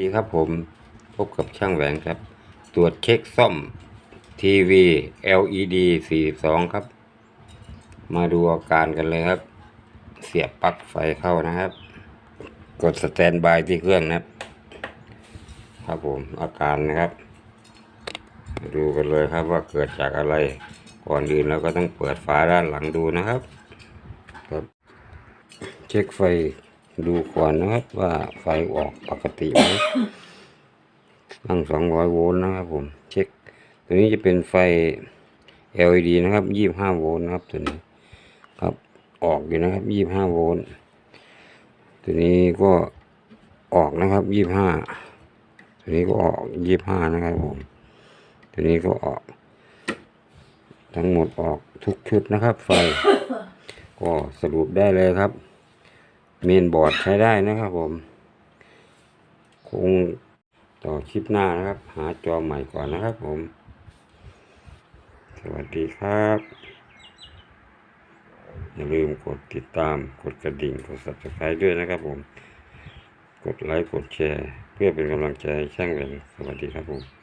ดีครับผมพบกับช่างแหวงครับ ตรวจเช็คซ่อมทีวี LED 42 ครับ มาดูอาการกันเลยครับ เสียบปลั๊กไฟเข้านะครับ กดสแตนบายที่เครื่องนะครับ ครับผมอาการนะครับ ดูกันเลยครับว่าเกิดจากอะไร ก่อนอื่นเราก็ต้องเปิดฝาด้านหลังดูนะครับ ครับ เช็คไฟ ดูก่อนนะครับว่าไฟออกปกติไหมตั้งสองร้อยโวลต์นะครับผม เช็ค ตัวนี้จะเป็นไฟ LED นะครับยี่บห้าโวลต์นะครับตัวนี้ครับออกอยู่นะครับยี่บห้าโวลต์ตัวนี้ก็ออกนะครับยี่บห้าตัวนี้ก็ออกยี่บห้านะครับผม ตัวนี้ก็ออก ทั้งหมดออกทุกชุดนะครับ ไฟ ก็สรุปได้เลยครับ เมนบอร์ดใช้ได้นะครับผม คงต่อคลิปหน้านะครับ หาจอใหม่ก่อนนะครับผม สวัสดีครับ อย่าลืมกดติดตาม กดกระดิ่ง กด subscribe ด้วยนะครับผม กดไลค์ กดแชร์ เพื่อเป็นกำลังใจให้ช่างแหวนสวัสดีครับผม